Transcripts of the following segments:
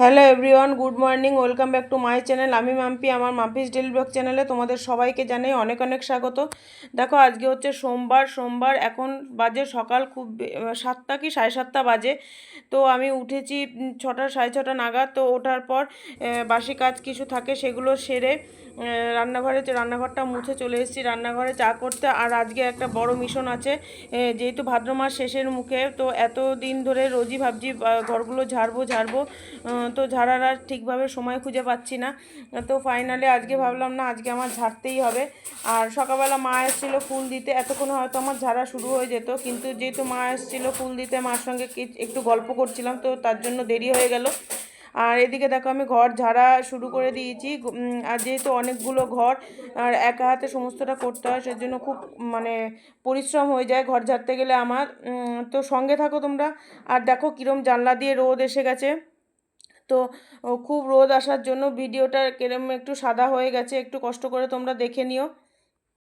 Hello. Everyone good morning welcome back to my channel আমি মাম্পি, আমার Mampi's daily blog চ্যানেলে তোমাদের সবাইকে জানাই অনেক অনেক স্বাগত। দেখো, আজকে হচ্ছে সোমবার সোমবার এখন বাজে সকাল খুব সাতটা কি, সাড়ে সাতটা বাজে। তো আমি উঠেছি ছটা, সাড়ে ছটা নাগাদ, তো ওঠার পর বাসি কাজ কিছু থাকে সেগুলো সেরে রান্নাঘরে রান্নাঘরটা মুছে চলে এসেছি, রান্নাঘরে চা করতে। আর আজকে একটা বড় মিশন আছে যেহেতু ভাদ্র মাস শেষের মুখে, তো এত দিন ধরে রোজই ভাবছি ঘরগুলো ঝাড়বো ঝাড়বো তো ঝাড়ার আর ঠিকভাবে সময় খুঁজে পাচ্ছি না। তো ফাইনালি আজকে ভাবলাম, না, আজকে আমার ঝাড়তেই হবে। আর সকালবেলা মা এসেছিল ফুল দিতে। এতক্ষণ হয়তো আমার ঝাড়া শুরু হয়ে যেত। কিন্তু যেহেতু মা এসেছিল ফুল দিতে, মার সঙ্গে একটু গল্প করছিলাম, তো তার জন্য দেরি হয়ে গেল। আর এদিকে দেখো, আমি ঘর ঝাড়া শুরু করে দিয়েছি। আর যেহেতু অনেকগুলো ঘর, আর একা হাতে সমস্তটা করতে হয়, সেজন্য খুব মানে পরিশ্রম হয়ে যায় ঘর ঝাড়তে গেলে আমার। তো সঙ্গে থাকো তোমরা। আর দেখো, কিরম জানলা দিয়ে রোদ এসে গেছে। তো খুব রোদ আসার জন্য ভিডিওটা কেরম একটু সাদা হয়ে গেছে, একটু কষ্ট করে তোমরা দেখে নিও।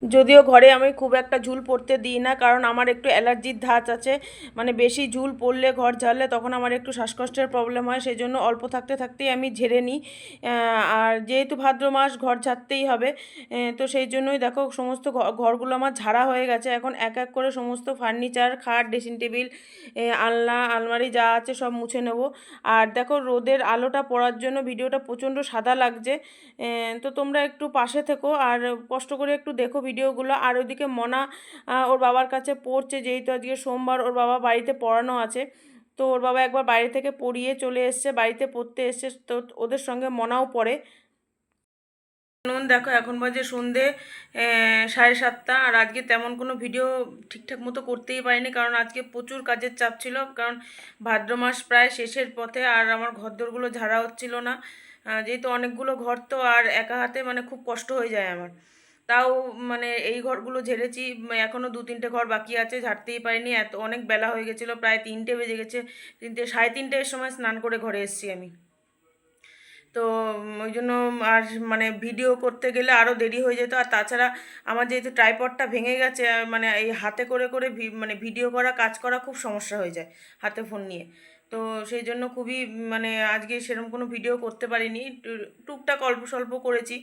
যদিও ঘরে আমি খুব একটা ঝুল পড়তে দিই না, কারণ আমার একটু অ্যালার্জির ধাঁচ আছে। মানে বেশি ঝুল পড়লে, ঘর ঝাড়লে তখন আমার একটু শ্বাসকষ্টের প্রবলেম হয় সেই জন্য অল্প থাকতে থাকতেই আমি ঝেড়ে নিই। আর যেহেতু ভাদ্র মাস, ঘর ঝাড়তেই হবে তো সেই জন্যই দেখো সমস্ত ঘরগুলো আমার ঝাড়া হয়ে গেছে। এখন এক এক করে সমস্ত ফার্নিচার, খাট, ড্রেসিং টেবিল আলনা, আলমারি যা আছে সব মুছে নেব। আর দেখো রোদের আলোটা পড়ার জন্য ভিডিওটা প্রচণ্ড সাদা লাগছে। তো তোমরা একটু পাশে থেকো, আর কষ্ট করে একটু দেখো ভিডিওগুলো। আর ওইদিকে মনা ওর বাবার কাছে পড়ছে যেহেতু আজকে সোমবার ওর বাবা বাড়িতে পড়ানো আছে। তো ওর বাবা একবার বাইরে থেকে পড়িয়ে চলে এসছে, বাড়িতে পড়তে এসছে, তো ওদের সঙ্গে মনাও পড়ে। দেখো এখন বাজে সন্ধে সাড়ে সাতটা। আর আজকে তেমন কোনো ভিডিও ঠিকঠাক মতো করতেই পারিনি, কারণ আজকে প্রচুর কাজের চাপ ছিল। কারণ ভাদ্র মাস প্রায় শেষের পথে আর আমার ঘরদোরগুলো ঝাড়া হচ্ছিল না। যেহেতু অনেকগুলো ঘর তো আর একা হাতে মানে খুব কষ্ট হয়ে যায় আমার। তাও মানে এই ঘরগুলো ঝেড়েছি এখনও দু তিনটে ঘর বাকি আছে, ঝাড়তেই পারিনি, এত অনেক বেলা হয়ে গেছিল, প্রায় তিনটে বেজে গেছে, তিনটে, সাড়ে তিনটের সময় স্নান করে ঘরে এসেছি আমি। তো ওই জন্য আর মানে ভিডিও করতে গেলে আরও দেরি হয়ে যেত, আর তাছাড়া আমার যেহেতু ট্রাইপডটা ভেঙে গেছে মানে এই হাতে করে করে মানে ভিডিও করা, কাজ করা খুব সমস্যা হয়ে যায় হাতে ফোন নিয়ে। তো সেই জন্য খুবই মানে আজকে সেরকম কোনো ভিডিও করতে পারিনি টুকটাক অল্প স্বল্প করেছি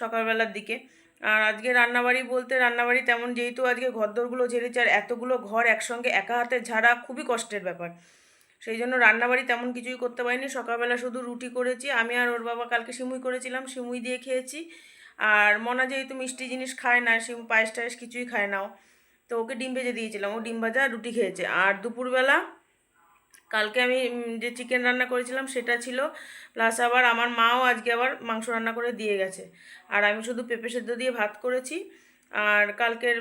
সকালবেলার দিকে। আর আজকে রান্নাবাড়ি বলতে রান্নাবাড়ি তেমন যেহেতু আজকে ঘরদোরগুলো ঝেড়েছে আর এতগুলো ঘর একসঙ্গে একা হাতে ঝাড়া খুবই কষ্টের ব্যাপার। সেই জন্য রান্নাবাড়ি তেমন কিছুই করতে পারিনি। সকালবেলা শুধু রুটি করেছি। আমি আর ওর বাবা কালকে সিমুই করেছিলাম, সিমুই দিয়ে খেয়েছি। আর মনা যেহেতু মিষ্টি জিনিস খায় না, সিম পায়েস টায়েস কিছুই খায় না ও। তো ওকে ডিম ভেজে দিয়েছিলাম। ও ডিম ভাজা রুটি খেয়েছে। আর দুপুরবেলা কালকে আমি যে চিকেন রান্না করেছিলাম সেটা ছিল প্লাস আবার আমার মাও আজকে আবার মাংস রান্না করে দিয়ে গেছে। আর আমি শুধু পেঁপে সেদ্ধ দিয়ে ভাত করেছি, আর কালকের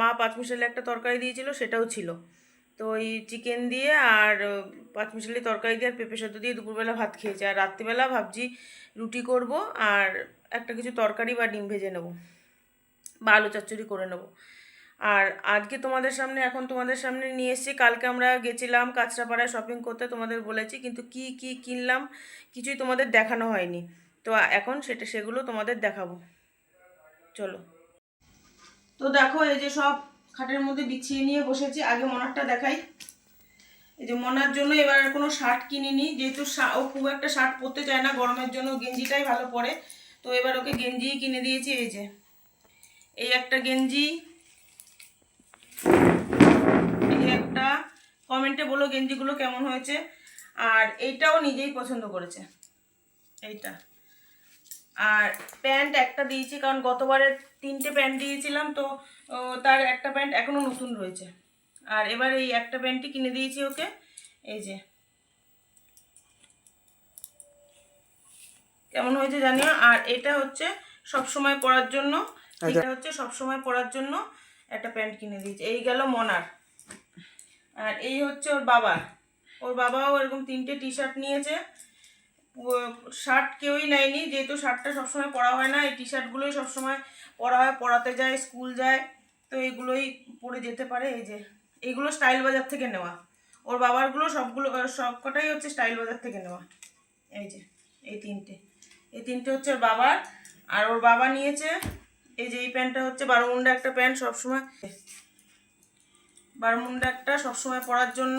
মা পাঁচমিশালি একটা তরকারি দিয়েছিল সেটাও ছিল। তো ওই চিকেন দিয়ে আর পাঁচমিশালি তরকারি দিয়ে আর পেঁপে সেদ্ধ দিয়ে দুপুরবেলা ভাত খেয়েছি। আর রাত্রিবেলা ভাবছি রুটি করব আর একটা কিছু তরকারি বা ডিম ভেজে নেব, বা আলু চচ্চড়ি করে নেব। আর আজকে তোমাদের সামনে, এখন তোমাদের সামনে নিয়ে এসেছি। কালকে আমরা গেছিলাম কাঁচরাপাড়ায় শপিং করতে, তোমাদের বলেছি, কিন্তু কি কি কিনলাম কিছুই তোমাদের দেখানো হয়নি। তো এখন সেটা, সেগুলো তোমাদের দেখাবো। চলো। তো দেখো, এই যে সব খাটের মধ্যে বিছিয়ে নিয়ে বসেছি। আগে মনারটা দেখাই। এই যে মনার জন্য এবার কোনো শার্ট কিনিনি। যেহেতু ও খুব একটা শার্ট পরতে চায় না, গরমের জন্য গেঞ্জিটাই ভালো পরে। তো এবার ওকে গেঞ্জিই কিনে দিয়েছি, এই যে। এই একটা গেঞ্জি এই একটা কমেন্টে বলো গেঞ্জিগুলো কেমন হয়েছে। আর এইটাও নিজেই পছন্দ করেছে। এইটা। আর প্যান্ট একটা দিয়েছি কারণ গতবারে তিনটে প্যান্ট দিয়েছিলাম তো তার একটা প্যান্ট এখনও নতুন রয়েছে। আর এবার এই একটা প্যান্টই কিনে দিয়েছি ওকে। এই যে। কেমন হয়েছে জানিও? আর এটা হচ্ছে সব সময় পরার জন্য। এটা হচ্ছে সব সময় পরার জন্য। একটা প্যান্ট কিনে দিয়েছে। এই গেল মনার। আর এই হচ্ছে ওর বাবা। ওর বাবাও এরকম তিনটে টি শার্ট নিয়েছে শার্ট কেউই নেয়নি, যেহেতু শার্টটা সবসময় পরা হয় না, এই টি শার্টগুলোই সবসময় পরা হয়, পড়াতে যায় স্কুল যায়, তো এইগুলোই পরে যেতে পারে। এই যে এইগুলো স্টাইল বাজার থেকে নেওয়া। ওর বাবারগুলো সবগুলো সবকটাই হচ্ছে স্টাইল বাজার থেকে নেওয়া। এই যে, এই তিনটে। এই তিনটে হচ্ছে ওর বাবার। আর ওর বাবা নিয়েছে এই যে এই প্যান্টটা হচ্ছে বারোমুন্ডা একটা প্যান্ট সবসময়। বারমুন্ডা একটা সবসময় পরার জন্য।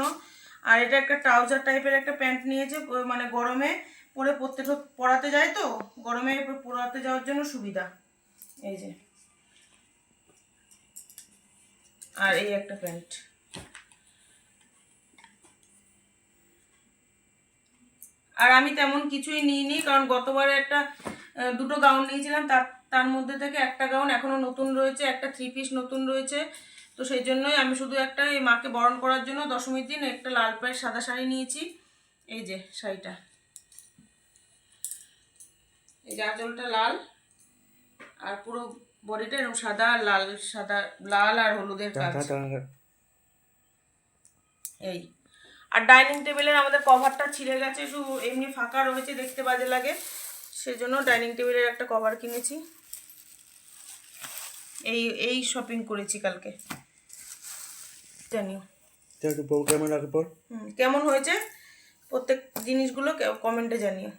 আর এটা একটা ট্রাউজার টাইপের একটা প্যান্ট নিয়েছে মানে গরমে পরে পড়তে পরাতে যায় তো, গরমে পরাতে যাওয়ার জন্য সুবিধা। এই যে। আর এই একটা প্যান্ট। আর আমি তেমন কিছুই নিইনি, কারণ গতবারে একটা দুটো গাউন নিয়েছিলাম, তার তার মধ্যে থেকে একটা গাউন এখনও নতুন রয়েছে একটা থ্রি পিস নতুন রয়েছে। তো সেই জন্যই আমি শুধু একটা এই মাকে বরণ করার জন্য দশমীর দিন একটা লাল পায়ের সাদা শাড়ি নিয়েছি। এই যে শাড়িটা। এই যে আঁচলটা লাল আর পুরো বডিটা এরকম সাদা আর লাল সাদা লাল আর হলুদের কাজ। এই। আর ডাইনিং টেবিলের আমাদের কভারটা ছিঁড়ে গেছে শুধু এমনি ফাঁকা রয়েছে দেখতে বাজে লাগে। সেজন্য ডাইনিং টেবিলের একটা কভার কিনেছি। এই এই শপিং করেছি কালকে। জানিও একটু প্রোগ্রামে রাখার পর হুম, কেমন হয়েছে? প্রত্যেক জিনিসগুলো কমেন্টে জানিও।